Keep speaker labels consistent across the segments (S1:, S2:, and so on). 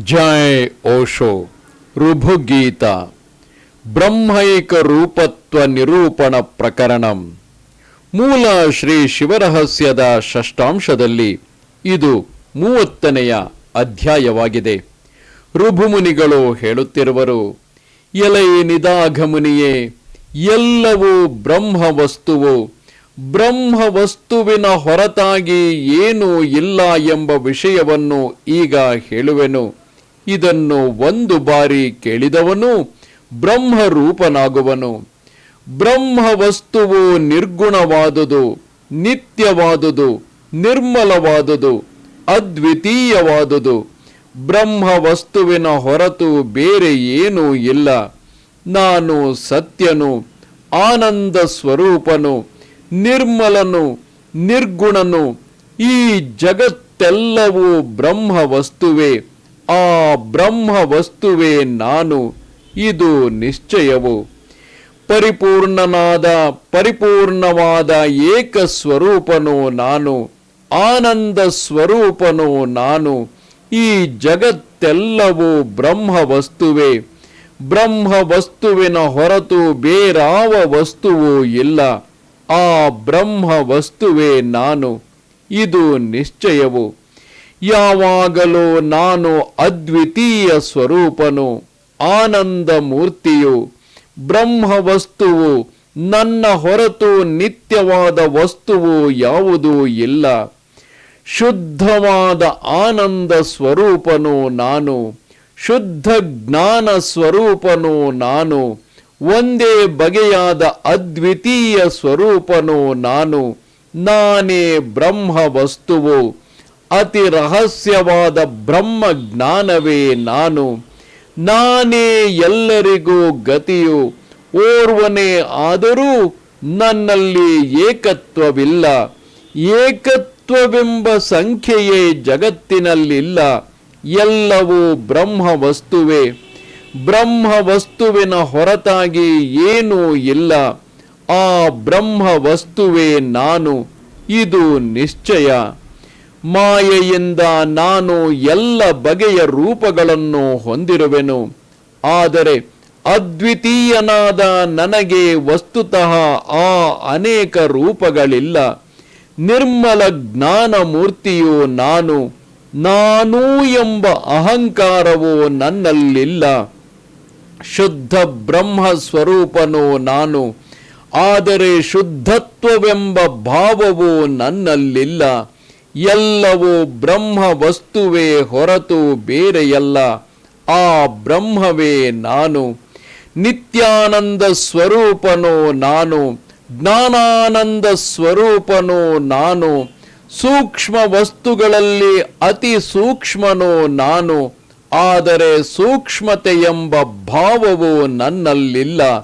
S1: ಜಯ ಓಶೋ ಋಭುಗೀತ ಬ್ರಹ್ಮೈಕ ರೂಪತ್ವ ನಿರೂಪಣ ಪ್ರಕರಣಂ. ಮೂಲ ಶ್ರೀ ಶಿವರಹಸ್ಯದ ಷಷ್ಟಾಂಶದಲ್ಲಿ ಇದು ಮೂವತ್ತನೆಯ ಅಧ್ಯಾಯವಾಗಿದೆ. ಋಭುಮುನಿಗಳು ಹೇಳುತ್ತಿರುವರು, ಎಲೈ ನಿದಾಘಮುನಿಯೇ, ಎಲ್ಲವೂ ಬ್ರಹ್ಮ ವಸ್ತುವು ಬ್ರಹ್ಮ ವಸ್ತುವಿನ ಹೊರತಾಗಿ ಏನೂ ಇಲ್ಲ ಎಂಬ ವಿಷಯವನ್ನು ಈಗ ಹೇಳುವೆನು. ಇದನ್ನು ಒಂದು ಬಾರಿ ಕೇಳಿದವನು ಬ್ರಹ್ಮರೂಪನಾಗುವನು. ಬ್ರಹ್ಮ ವಸ್ತುವು ನಿರ್ಗುಣವಾದುದು, ನಿತ್ಯವಾದುದು, ನಿರ್ಮಲವಾದುದು, ಅದ್ವಿತೀಯವಾದುದು. ಬ್ರಹ್ಮ ವಸ್ತುವಿನ ಹೊರತು ಬೇರೆ ಏನೂ ಇಲ್ಲ. ನಾನು ಸತ್ಯನು, ಆನಂದ ಸ್ವರೂಪನು, ನಿರ್ಮಲನು, ನಿರ್ಗುಣನು. ಈ ಜಗತ್ತೆಲ್ಲವೂ ಬ್ರಹ್ಮ ವಸ್ತುವೇ ಆ ಬ್ರಹ್ಮ ವಸ್ತುವೇ ನಾನು, ಇದು ನಿಶ್ಚಯವು. ಪರಿಪೂರ್ಣನಾದ, ಪರಿಪೂರ್ಣವಾದ ಏಕ ಸ್ವರೂಪನು ನಾನು, ಆನಂದ ಸ್ವರೂಪನು ನಾನು, ಈ ಜಗತ್ತೆಲ್ಲವೂ ಬ್ರಹ್ಮ ವಸ್ತುವೇ ಬ್ರಹ್ಮ ವಸ್ತುವಿನ ಹೊರತು ಬೇರಾವ ವಸ್ತುವು ಇಲ್ಲ. ಆ ಬ್ರಹ್ಮ ವಸ್ತುವೇ ನಾನು, ಇದು ನಿಶ್ಚಯವು. ಯಾವಾಗಲೂ ನಾನು ಅದ್ವಿತೀಯ ಸ್ವರೂಪನು ಆನಂದ ಮೂರ್ತಿಯು ಬ್ರಹ್ಮ ವಸ್ತುವು ನನ್ನ ಹೊರತು ನಿತ್ಯವಾದ ವಸ್ತುವು ಯಾವುದೂ ಇಲ್ಲ. ಶುದ್ಧವಾದ ಆನಂದ ಸ್ವರೂಪನು ನಾನು, ಶುದ್ಧ ಜ್ಞಾನ ಸ್ವರೂಪನು ನಾನು, ಒಂದೇ ಬಗೆಯಾದ ಅದ್ವಿತೀಯ ಸ್ವರೂಪನು ನಾನು, ನಾನೇ ಬ್ರಹ್ಮ ವಸ್ತುವು ಅತಿ ರಹಸ್ಯವಾದ ಬ್ರಹ್ಮ ಜ್ಞಾನವೇ ನಾನು. ನಾನೇ ಎಲ್ಲರಿಗೂ ಗತಿಯು. ಓರ್ವನೇ ಆದರೂ ನನ್ನಲ್ಲಿ ಏಕತ್ವವಿಲ್ಲ. ಏಕತ್ವವೆಂಬ ಸಂಖ್ಯೆಯೇ ಜಗತ್ತಿನಲ್ಲಿಲ್ಲ. ಎಲ್ಲವೂ ಬ್ರಹ್ಮ ವಸ್ತುವೆ ಬ್ರಹ್ಮ ವಸ್ತುವಿನ ಹೊರತಾಗಿ ಏನೂ ಇಲ್ಲ. ಆ ಬ್ರಹ್ಮ ವಸ್ತುವೇ ನಾನು. ಇದು ನಿಶ್ಚಯ. ಮಾಯೆಯಿಂದ ನಾನು ಎಲ್ಲ ಬಗೆಯ ರೂಪಗಳನ್ನು ಹೊಂದಿರುವೆನು. ಆದರೆ ಅದ್ವಿತೀಯನಾದ ನನಗೆ ವಸ್ತುತಃ ಆ ಅನೇಕ ರೂಪಗಳಿಲ್ಲ. ನಿರ್ಮಲ ಜ್ಞಾನ ಮೂರ್ತಿಯು ನಾನು, ನಾನೂ ಎಂಬ ಅಹಂಕಾರವು ನನ್ನಲ್ಲಿಲ್ಲ. ಶುದ್ಧ ಬ್ರಹ್ಮ ಸ್ವರೂಪನು ನಾನು, ಆದರೆ ಶುದ್ಧತ್ವವೆಂಬ ಭಾವವು ನನ್ನಲ್ಲಿಲ್ಲ. ಎಲ್ಲವೂ ಬ್ರಹ್ಮ ವಸ್ತುವೇ ಹೊರತು ಬೇರೆಯಲ್ಲ. ಆ ಬ್ರಹ್ಮವೇ ನಾನು. ನಿತ್ಯಾನಂದ ಸ್ವರೂಪನೋ ನಾನು. ಜ್ಞಾನಾನಂದ ಸ್ವರೂಪನೋ ನಾನು. ಸೂಕ್ಷ್ಮ ವಸ್ತುಗಳಲ್ಲಿ ಅತಿ ಸೂಕ್ಷ್ಮನೋ ನಾನು. ಆದರೆ ಸೂಕ್ಷ್ಮತೆ ಎಂಬ ಭಾವವು ನನ್ನಲ್ಲಿಲ್ಲ.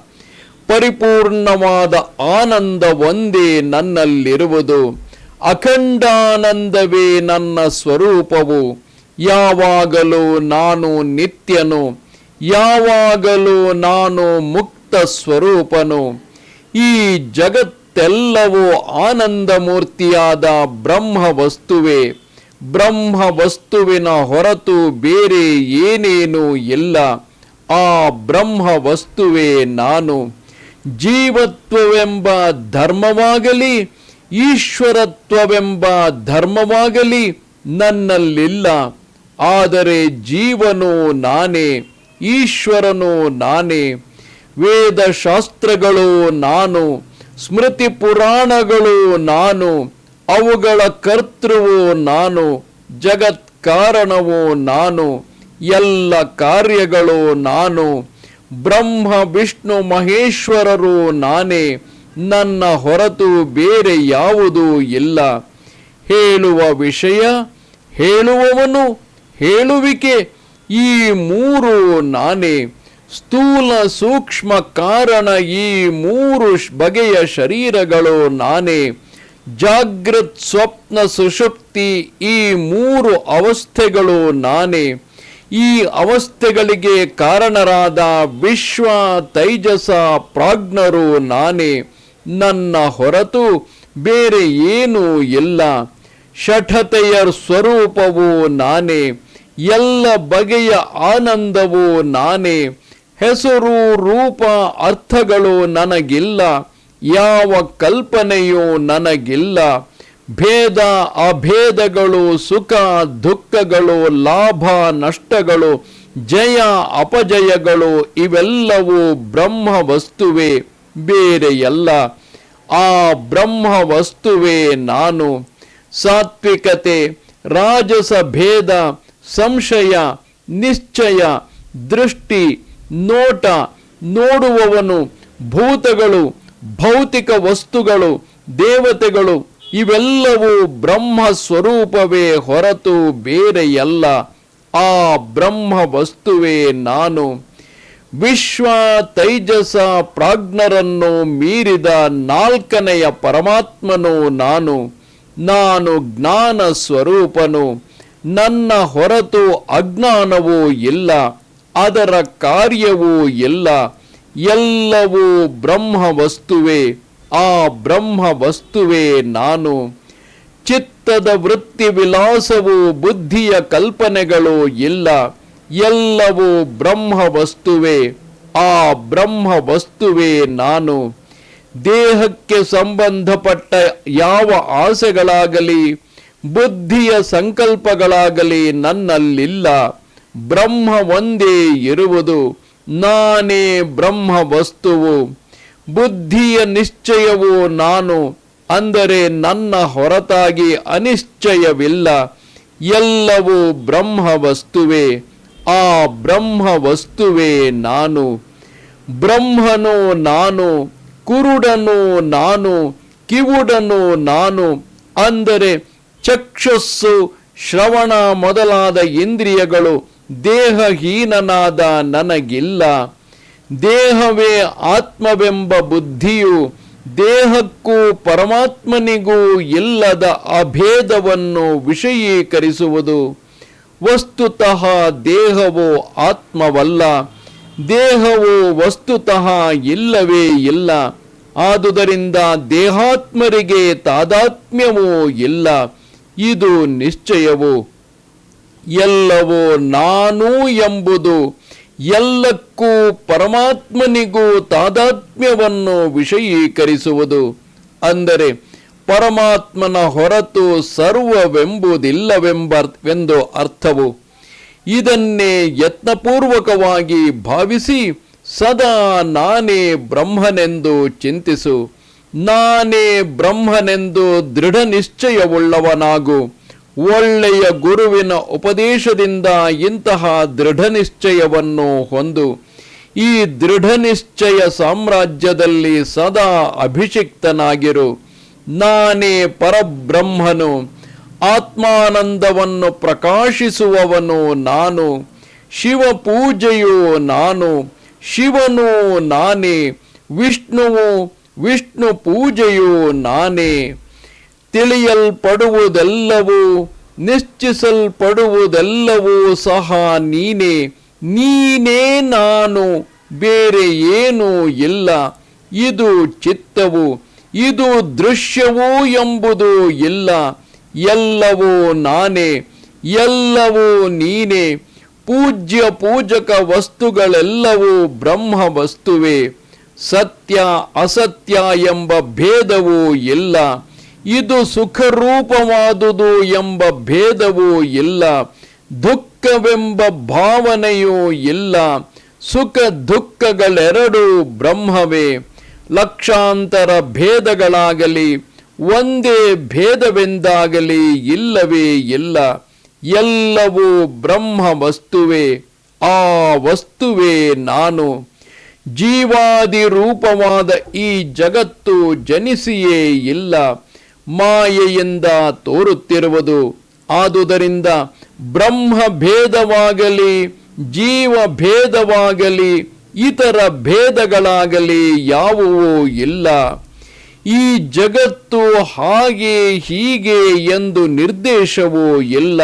S1: ಪರಿಪೂರ್ಣವಾದ ಆನಂದ ಒಂದೇ ನನ್ನಲ್ಲಿರುವುದು. ಅಖಂಡಾನಂದವೇ ನನ್ನ ಸ್ವರೂಪವು. ಯಾವಾಗಲೂ ನಾನು ನಿತ್ಯನು. ಯಾವಾಗಲೂ ನಾನು ಮುಕ್ತ ಸ್ವರೂಪನು. ಈ ಜಗತ್ತೆಲ್ಲವೂ ಆನಂದ ಮೂರ್ತಿಯಾದ ಬ್ರಹ್ಮ ವಸ್ತುವೇ ಬ್ರಹ್ಮ ವಸ್ತುವಿನ ಹೊರತು ಬೇರೆ ಏನೇನೂ ಇಲ್ಲ. ಆ ಬ್ರಹ್ಮ ವಸ್ತುವೇ ನಾನು. ಜೀವತ್ವವೆಂಬ ಧರ್ಮವಾಗಲಿ ಈಶ್ವರತ್ವವೆಂಬ ಧರ್ಮವಾಗಲಿ ನನ್ನಲ್ಲಿಲ್ಲ. ಆದರೆ ಜೀವನೋ ನಾನೇ, ಈಶ್ವರನು ನಾನೇ. ವೇದಶಾಸ್ತ್ರಗಳು ನಾನು ಸ್ಮೃತಿ ಪುರಾಣಗಳು ನಾನು, ಅವುಗಳ ಕರ್ತೃವು ನಾನು ಜಗತ್ ಕಾರಣವು ನಾನು, ಎಲ್ಲ ಕಾರ್ಯಗಳು ನಾನು, ಬ್ರಹ್ಮ, ವಿಷ್ಣು, ಮಹೇಶ್ವರರು ನಾನೇ. ನನ್ನ ಹೊರತು ಬೇರೆ ಯಾವುದೂ ಇಲ್ಲ. ಹೇಳುವ ವಿಷಯ ಹೇಳುವವನು ಹೇಳುವಿಕೆ. ಈ ಮೂರು ನಾನೇ. ಸ್ಥೂಲ ಸೂಕ್ಷ್ಮ ಕಾರಣ ಈ ಮೂರು ಬಗೆಯ ಶರೀರಗಳು ನಾನೇ. ಜಾಗೃತ್ ಸ್ವಪ್ನ ಸುಷುಪ್ತಿ ಈ ಮೂರು ಅವಸ್ಥೆಗಳು ನಾನೇ. ಈ ಅವಸ್ಥೆಗಳಿಗೆ ಕಾರಣರಾದ ವಿಶ್ವ ತೈಜಸ ಪ್ರಾಜ್ಞರು ನಾನೇ. ನನ್ನ ಹೊರತು ಬೇರೆ ಏನೂ ಇಲ್ಲ. ಶಠತೆಯ ಸ್ವರೂಪವು ನಾನೇ, ಎಲ್ಲ ಬಗೆಯ ಆನಂದವು ನಾನೇ, ಹೆಸರು, ರೂಪ, ಅರ್ಥಗಳು ನನಗಿಲ್ಲ, ಯಾವ ಕಲ್ಪನೆಯೂ ನನಗಿಲ್ಲ. ಭೇದ, ಅಭೇದಗಳು, ಸುಖ, ದುಃಖಗಳು, ಲಾಭ, ನಷ್ಟಗಳು, ಜಯ, ಅಪಜಯಗಳು ಇವೆಲ್ಲವೂ ಬ್ರಹ್ಮ ವಸ್ತುವೇ ಬೇರೆಯಲ್ಲ ಆ ಬ್ರಹ್ಮ ವಸ್ತುವೇ ನಾನು. ಸಾತ್ವಿಕತೆ, ರಾಜಸ ಭೇದ, ಸಂಶಯ, ನಿಶ್ಚಯ, ದೃಷ್ಟಿ, ನೋಟ, ನೋಡುವವನು, ಭೂತಗಳು, ಭೌತಿಕ ವಸ್ತುಗಳು, ದೇವತೆಗಳು, ಇವೆಲ್ಲವೂ ಬ್ರಹ್ಮ ಸ್ವರೂಪವೇ ಹೊರತು ಬೇರೆಯಲ್ಲ ಆ ಬ್ರಹ್ಮ ವಸ್ತುವೇ ನಾನು. ವಿಶ್ವ ತೈಜಸ ಪ್ರಾಜ್ಞರನ್ನು ಮೀರಿದ ನಾಲ್ಕನೆಯ ಪರಮಾತ್ಮನು ನಾನು. ನಾನು ಜ್ಞಾನ ಸ್ವರೂಪನು. ನನ್ನ ಹೊರತು ಅಜ್ಞಾನವೂ ಇಲ್ಲ, ಅದರ ಕಾರ್ಯವೂ ಇಲ್ಲ. ಎಲ್ಲವೂ ಬ್ರಹ್ಮ ವಸ್ತುವೇ ಆ ಬ್ರಹ್ಮ ವಸ್ತುವೇ ನಾನು. ಚಿತ್ತದ ವೃತ್ತಿ ವಿಲಾಸವು ಬುದ್ಧಿಯ ಕಲ್ಪನೆಗಳು ಇಲ್ಲ. ಎಲ್ಲವೂ ಬ್ರಹ್ಮ ವಸ್ತುವೇ ಆ ಬ್ರಹ್ಮ ವಸ್ತುವೇ ನಾನು. ದೇಹಕ್ಕೆ ಸಂಬಂಧಪಟ್ಟ ಯಾವ ಆಸೆಗಳಾಗಲಿ, ಬುದ್ಧಿಯ ಸಂಕಲ್ಪಗಳಾಗಲಿ ನನ್ನಲ್ಲಿಲ್ಲ. ಬ್ರಹ್ಮ ಒಂದೇ ಇರುವುದು. ನಾನೇ ಬ್ರಹ್ಮ ವಸ್ತುವು ಬುದ್ಧಿಯ ನಿಶ್ಚಯವು ನಾನು. ಅಂದರೆ ನನ್ನ ಹೊರತಾಗಿ ಅನಿಶ್ಚಯವಿಲ್ಲ. ಎಲ್ಲವೂ ಬ್ರಹ್ಮ ವಸ್ತುವೇ ಆ ಬ್ರಹ್ಮ ವಸ್ತುವೇ ನಾನು. ಬ್ರಹ್ಮನೋ ನಾನು, ಕುರುಡನು ನಾನು, ಕಿವುಡನು ನಾನು. ಅಂದರೆ ಚಕ್ಷಸ್ಸು, ಶ್ರವಣ ಮೊದಲಾದ ಇಂದ್ರಿಯಗಳು ದೇಹಹೀನನಾದ ನನಗಿಲ್ಲ. ದೇಹವೇ ಆತ್ಮವೆಂಬ ಬುದ್ಧಿಯು ದೇಹಕ್ಕೂ ಪರಮಾತ್ಮನಿಗೂ ಇಲ್ಲದ ಅಭೇದವನ್ನು ವಿಷಯೀಕರಿಸುವುದು. ವಸ್ತುತಃ ದೇಹವು ಆತ್ಮವಲ್ಲ, ದೇಹವು ವಸ್ತುತಃ ಇಲ್ಲವೇ ಇಲ್ಲ, ಆದುದರಿಂದ ದೇಹಾತ್ಮರಿಗೆ ತಾದಾತ್ಮ್ಯವೂ ಇಲ್ಲ, ಇದು ನಿಶ್ಚಯವು. ಎಲ್ಲವೋ ನಾನು ಎಂಬುದು, ಎಲ್ಲಕ್ಕೂ ಪರಮಾತ್ಮನಿಗೂ ತಾದಾತ್ಮ್ಯವನ್ನು ವಿಷಯೀಕರಿಸುವುದು. ಅಂದರೆ ಪರಮಾತ್ಮನ ಹೊರತು ಸರ್ವವೆಂಬುದಿಲ್ಲವೆಂಬೆಂದು ಅರ್ಥವು. ಇದನ್ನೇ ಯತ್ನಪೂರ್ವಕವಾಗಿ ಭಾವಿಸಿ ಸದಾ ನಾನೇ ಬ್ರಹ್ಮನೆಂದು ಚಿಂತಿಸು. ನಾನೇ ಬ್ರಹ್ಮನೆಂದು ದೃಢ ನಿಶ್ಚಯವುಳ್ಳವನಾಗು ಒಳ್ಳೆಯ ಗುರುವಿನ ಉಪದೇಶದಿಂದ ಇಂತಹ ದೃಢ ನಿಶ್ಚಯವನ್ನು ಹೊಂದು. ಈ ದೃಢ ನಿಶ್ಚಯ ಸಾಮ್ರಾಜ್ಯದಲ್ಲಿ ಸದಾ ಅಭಿಷಿಕ್ತನಾಗಿರು. ನಾನೇ ಪರಬ್ರಹ್ಮನು, ಆತ್ಮಾನಂದವನ್ನು ಪ್ರಕಾಶಿಸುವವನು ನಾನು ಶಿವ ಪೂಜೆಯು ನಾನು, ಶಿವನು ನಾನೇ, ವಿಷ್ಣುವು ವಿಷ್ಣು ಪೂಜೆಯು ನಾನೇ. ತಿಳಿಯಲ್ಪಡುವುದೆಲ್ಲವೂ, ನಿಶ್ಚಿಸಲ್ಪಡುವುದೆಲ್ಲವೂ ಸಹ ನೀನೇ ನೀನೇ ನಾನು, ಬೇರೆ ಏನೂ ಇಲ್ಲ, ಇದು ಚಿತ್ತವು. ಇದು ದೃಶ್ಯವೂ ಎಂಬುದು ಇಲ್ಲ. ಎಲ್ಲವೂ ನಾನೇ, ಎಲ್ಲವೂ ನೀನೇ. ಪೂಜ್ಯ ಪೂಜಕ ವಸ್ತುಗಳೆಲ್ಲವೂ ಬ್ರಹ್ಮ ವಸ್ತುವೇ. ಸತ್ಯ ಅಸತ್ಯ ಎಂಬ ಭೇದವೂ ಇಲ್ಲ. ಇದು ಸುಖರೂಪವಾದುದು ಎಂಬ ಭೇದವೂ ಇಲ್ಲ. ದುಃಖವೆಂಬ ಭಾವನೆಯೂ ಇಲ್ಲ. ಸುಖ ದುಃಖಗಳೆರಡೂ ಬ್ರಹ್ಮವೇ. ಲಕ್ಷಾಂತರ ಭೇದಗಳಾಗಲಿ, ಒಂದೇ ಭೇದವೆಂದಾಗಲಿ ಇಲ್ಲವೇ ಇಲ್ಲ. ಎಲ್ಲವೂ ಬ್ರಹ್ಮ ವಸ್ತುವೇ ಆ ವಸ್ತುವೇ ನಾನು. ಜೀವಾದಿ ರೂಪವಾದ ಈ ಜಗತ್ತು ಜನಿಸಿಯೇ ಇಲ್ಲ. ಮಾಯೆಯಿಂದ ತೋರುತ್ತಿರುವುದು. ಆದುದರಿಂದ ಬ್ರಹ್ಮ ಭೇದವಾಗಲಿ ಜೀವ ಭೇದವಾಗಲಿ ಇತರ ಭೇದಗಳಾಗಲಿ ಯಾವುವೂ ಇಲ್ಲ. ಈ ಜಗತ್ತು ಹಾಗೆ ಹೀಗೆ ಎಂದು ನಿರ್ದೇಶವೂ ಇಲ್ಲ.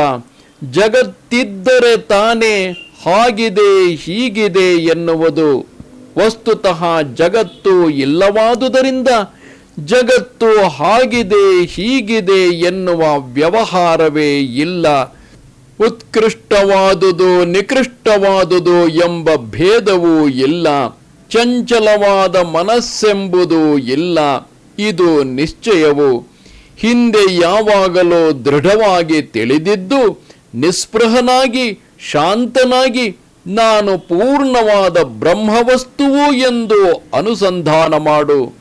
S1: ಜಗತ್ತಿದ್ದರೆ ತಾನೇ ಹಾಗಿದೆ, ಹೀಗಿದೆ ಎನ್ನುವುದು. ವಸ್ತುತಃ ಜಗತ್ತು ಇಲ್ಲವಾದುದರಿಂದ ಜಗತ್ತು ಹಾಗಿದೆ, ಹೀಗಿದೆ ಎನ್ನುವ ವ್ಯವಹಾರವೇ ಇಲ್ಲ. ಉತ್ಕೃಷ್ಟವಾದುದು, ನಿಕೃಷ್ಟವಾದುದು ಎಂಬ ಭೇದವೂ ಇಲ್ಲ. ಚಂಚಲವಾದ ಮನಸ್ಸೆಂಬುದು ಇಲ್ಲ. ಇದು ನಿಶ್ಚಯವು. ಹಿಂದೆ ಯಾವಾಗಲೂ ದೃಢವಾಗಿ ತಿಳಿದಿದ್ದು, ನಿಸ್ಪೃಹನಾಗಿ, ಶಾಂತನಾಗಿ, ನಾನು ಪೂರ್ಣವಾದ ಬ್ರಹ್ಮವಸ್ತುವು ಎಂದು ಅನುಸಂಧಾನ ಮಾಡು.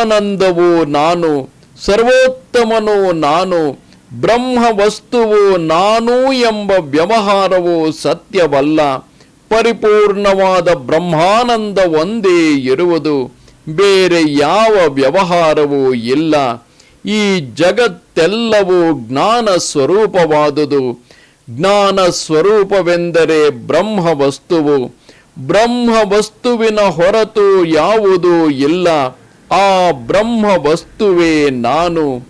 S1: ಆನಂದವು ನಾನು, ಸರ್ವೋತ್ತಮನು ನಾನು ಬ್ರಹ್ಮ ವಸ್ತುವು ನಾನು ಎಂಬ ವ್ಯವಹಾರವು ಸತ್ಯವಲ್ಲ, ಪರಿಪೂರ್ಣವಾದ ಬ್ರಹ್ಮಾನಂದ ಒಂದೇ ಇರುವುದು, ಬೇರೆ ಯಾವ ವ್ಯವಹಾರವೂ ಇಲ್ಲ. ಈ ಜಗತ್ತೆಲ್ಲವೂ ಜ್ಞಾನ ಸ್ವರೂಪವಾದುದು ಜ್ಞಾನ ಸ್ವರೂಪವೆಂದರೆ ಬ್ರಹ್ಮ ವಸ್ತುವು ಬ್ರಹ್ಮ ವಸ್ತುವಿನ ಹೊರತು ಯಾವುದೂ ಇಲ್ಲ. ಆ ಬ್ರಹ್ಮ ವಸ್ತುವೇ ನಾನು.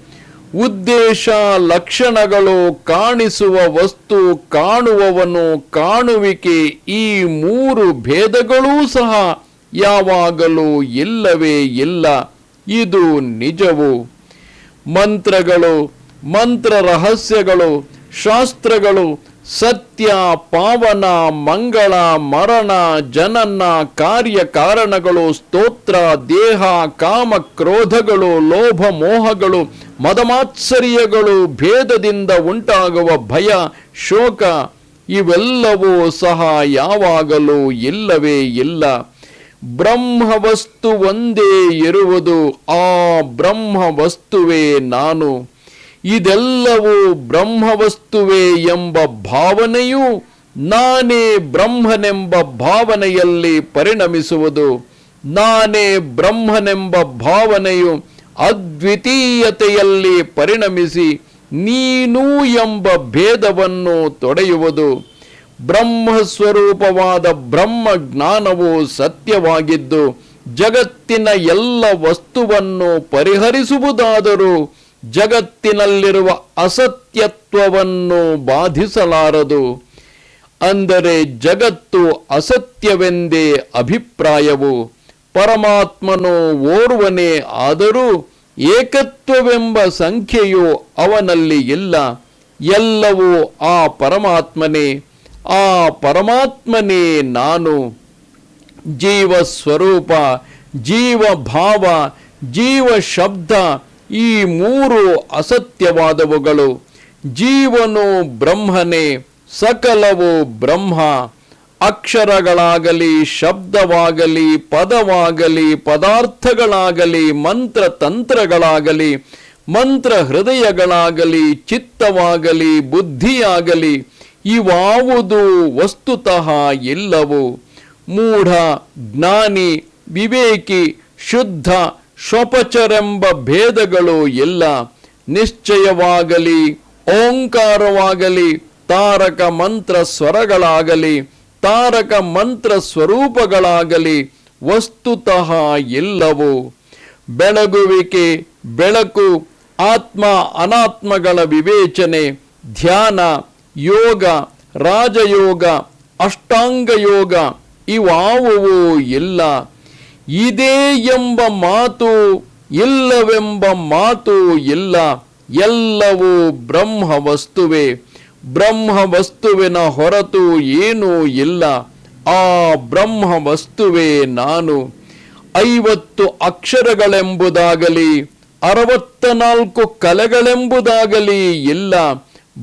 S1: ಉದ್ದೇಶ, ಲಕ್ಷಣಗಳು ಕಾಣಿಸುವ ವಸ್ತು ಕಾಣುವವನು ಕಾಣುವಿಕೆ, ಈ ಮೂರು ಭೇದಗಳೂ ಸಹ ಯಾವಾಗಲೂ ಇಲ್ಲವೇ ಇಲ್ಲ. ಇದು ನಿಜವು. ಮಂತ್ರಗಳು, ಮಂತ್ರ ರಹಸ್ಯಗಳು, ಶಾಸ್ತ್ರಗಳು, ಸತ್ಯ, ಪಾವನ, ಮಂಗಳ, ಮರಣ, ಜನನ ಕಾರ್ಯ ಕಾರಣಗಳು ಸ್ತೋತ್ರ, ದೇಹ, ಕಾಮ, ಕ್ರೋಧಗಳು, ಲೋಭ, ಮೋಹಗಳು ಮದಮಾತ್ಸರ್ಯಗಳು ಭೇದದಿಂದ ಉಂಟಾಗುವ ಭಯ, ಶೋಕ, ಇವೆಲ್ಲವೂ ಸಹ ಯಾವಾಗಲೂ ಇಲ್ಲವೇ ಇಲ್ಲ. ಬ್ರಹ್ಮವಸ್ತು ಒಂದೇ ಇರುವುದು, ಆ ಬ್ರಹ್ಮ ವಸ್ತುವೇ ನಾನು. ಇದೆಲ್ಲವೂ ಬ್ರಹ್ಮವಸ್ತುವೇ ಎಂಬ ಭಾವನೆಯು ನಾನೇ ಬ್ರಹ್ಮನೆಂಬ ಭಾವನೆಯಲ್ಲಿ ಪರಿಣಮಿಸುವುದು. ನಾನೇ ಬ್ರಹ್ಮನೆಂಬ ಭಾವನೆಯು ಅದ್ವಿತೀಯತೆಯಲ್ಲಿ ಪರಿಣಮಿಸಿ ನೀನು ಎಂಬ ಭೇದವನ್ನು ತೊಡೆಯುವುದು. ಬ್ರಹ್ಮ ಸ್ವರೂಪವಾದ ಬ್ರಹ್ಮ ಜ್ಞಾನವು ಸತ್ಯವಾಗಿದ್ದು, ಜಗತ್ತಿನ ಎಲ್ಲ ವಸ್ತುವನ್ನು ಪರಿಹರಿಸುವುದಾದರೂ ಜಗತ್ತಿನಲ್ಲಿರುವ ಅಸತ್ಯತ್ವವನ್ನು ಬಾಧಿಸಲಾರದು. ಅಂದರೆ ಜಗತ್ತು ಅಸತ್ಯವೆಂದೇ ಅಭಿಪ್ರಾಯವು ಪರಮಾತ್ಮನು ಓರ್ವನೇ ಆದರೂ ಏಕತ್ವವೆಂಬ ಸಂಖ್ಯೆಯು ಅವನಲ್ಲಿ ಇಲ್ಲ, ಎಲ್ಲವೂ ಆ ಪರಮಾತ್ಮನೇ ಆ ಪರಮಾತ್ಮನೇ ನಾನು. ಜೀವ ಸ್ವರೂಪ, ಜೀವ ಭಾವ, ಜೀವ ಶಬ್ದ ಈ ಮೂರು ಅಸತ್ಯವಾದವುಗಳು. ಜೀವನು ಬ್ರಹ್ಮನೇ, ಸಕಲವು ಬ್ರಹ್ಮ. ಅಕ್ಷರಗಳಾಗಲಿ, ಶಬ್ದವಾಗಲಿ, ಪದವಾಗಲಿ, ಪದಾರ್ಥಗಳಾಗಲಿ ಮಂತ್ರ ತಂತ್ರಗಳಾಗಲಿ ಮಂತ್ರ ಹೃದಯಗಳಾಗಲಿ ಚಿತ್ತವಾಗಲಿ, ಬುದ್ಧಿಯಾಗಲಿ, ಇವಾವುದು ವಸ್ತುತಃ ಎಲ್ಲವು ಮೂಢ, ಜ್ಞಾನಿ, ವಿವೇಕಿ, ಶುದ್ಧ ಶ್ವಪಚರೆಂಬ ಭೇದಗಳು ಇಲ್ಲ. ನಿಶ್ಚಯವಾಗಲಿ, ಓಂಕಾರವಾಗಲಿ, ತಾರಕ ಮಂತ್ರ ಸ್ವರಗಳಾಗಲಿ ತಾರಕ ಮಂತ್ರ ಸ್ವರೂಪಗಳಾಗಲಿ ವಸ್ತುತಃ ಎಲ್ಲವೂ. ಬೆಳಗುವಿಕೆ, ಬೆಳಕು, ಆತ್ಮ ಅನಾತ್ಮಗಳ ವಿವೇಚನೆ, ಧ್ಯಾನ, ಯೋಗ, ರಾಜಯೋಗ ಅಷ್ಟಾಂಗ ಯೋಗ ಇವಾವುವು ಇಲ್ಲ. ಇದೇ ಎಂಬ ಮಾತು ಇಲ್ಲವೆಂಬ ಮಾತು ಇಲ್ಲ. ಎಲ್ಲವೂ ಬ್ರಹ್ಮ ವಸ್ತುವೆ ಬ್ರಹ್ಮ ವಸ್ತುವಿನ ಹೊರತು ಏನೂ ಇಲ್ಲ. ಆ ಬ್ರಹ್ಮ ವಸ್ತುವೇ ನಾನು. ಐವತ್ತು ಅಕ್ಷರಗಳೆಂಬುದಾಗಲಿ ಅರವತ್ತ ನಾಲ್ಕು ಕಲೆಗಳೆಂಬುದಾಗಲಿ ಇಲ್ಲ.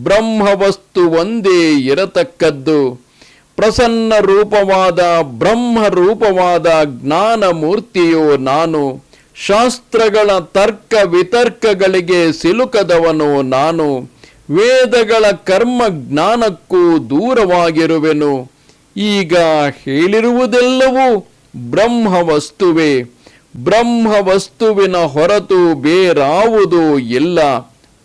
S1: ಬ್ರಹ್ಮವಸ್ತು ಒಂದೇ ಇರತಕ್ಕದ್ದು. ಪ್ರಸನ್ನ ರೂಪವಾದ, ಬ್ರಹ್ಮ ರೂಪವಾದ ಜ್ಞಾನ ಮೂರ್ತಿಯು ನಾನು. ಶಾಸ್ತ್ರಗಳ ತರ್ಕ ವಿತರ್ಕಗಳಿಗೆ ಸಿಲುಕದವನು ನಾನು. ವೇದಗಳ ಕರ್ಮ ಜ್ಞಾನಕ್ಕೂ ದೂರವಾಗಿರುವೆನು. ಈಗ ಹೇಳಿರುವುದೆಲ್ಲವೂ ಬ್ರಹ್ಮ ವಸ್ತುವೇ ಬ್ರಹ್ಮ ವಸ್ತುವಿನ ಹೊರತು ಬೇರಾವುದೂ ಇಲ್ಲ.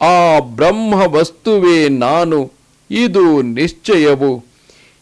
S1: ಆ ಬ್ರಹ್ಮ ವಸ್ತುವೇ ನಾನು. ಇದು ನಿಶ್ಚಯವು.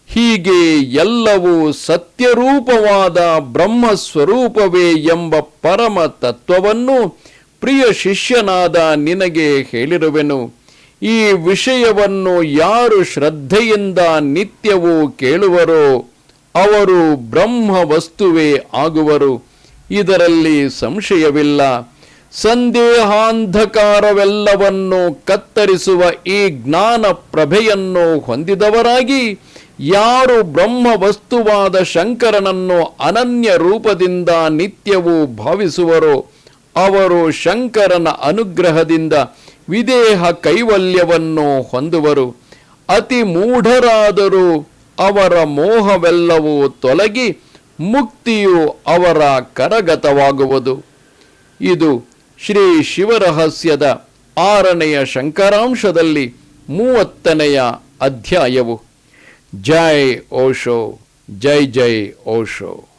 S1: ಹೀಗೆ ಎಲ್ಲವೂ ಸತ್ಯರೂಪವಾದ ಬ್ರಹ್ಮ ಸ್ವರೂಪವೇ ಎಂಬ ಪರಮ ತತ್ವವನ್ನು ಪ್ರಿಯ ಶಿಷ್ಯನಾದ ನಿನಗೆ ಹೇಳಿರುವೆನು. ಈ ವಿಷಯವನ್ನು ಯಾರು ಶ್ರದ್ಧೆಯಿಂದ ನಿತ್ಯವೂ ಕೇಳುವರೋ ಅವರು ಬ್ರಹ್ಮ ವಸ್ತುವೇ ಆಗುವರು. ಇದರಲ್ಲಿ ಸಂಶಯವಿಲ್ಲ. ಸಂದೇಹಾಂಧಕಾರವೆಲ್ಲವನ್ನು ಕತ್ತರಿಸುವ ಈ ಜ್ಞಾನ ಪ್ರಭೆಯನ್ನು ಹೊಂದಿದವರಾಗಿ ಯಾರು ಬ್ರಹ್ಮ ವಸ್ತುವಾದ ಶಂಕರನನ್ನು ಅನನ್ಯ ರೂಪದಿಂದ ನಿತ್ಯವೂ ಭಾವಿಸುವರೋ, ಅವರು ಶಂಕರನ ಅನುಗ್ರಹದಿಂದ ವಿದೇಹ ಕೈವಲ್ಯವನ್ನು ಹೊಂದುವರು. ಅತಿ ಮೂಢರಾದರೂ ಅವರ ಮೋಹವೆಲ್ಲವೂ ತೊಲಗಿ ಮುಕ್ತಿಯು ಅವರ ಕರಗತವಾಗುವುದು. ಇದು ಶ್ರೀ ಶಿವರಹಸ್ಯದ ಆರನೆಯ ಶಂಕರಾಂಶದಲ್ಲಿ ಮೂವತ್ತನೆಯ ಅಧ್ಯಾಯವು. ಜೈ ಓಶೋ, ಜೈ ಜೈ ಓಶೋ.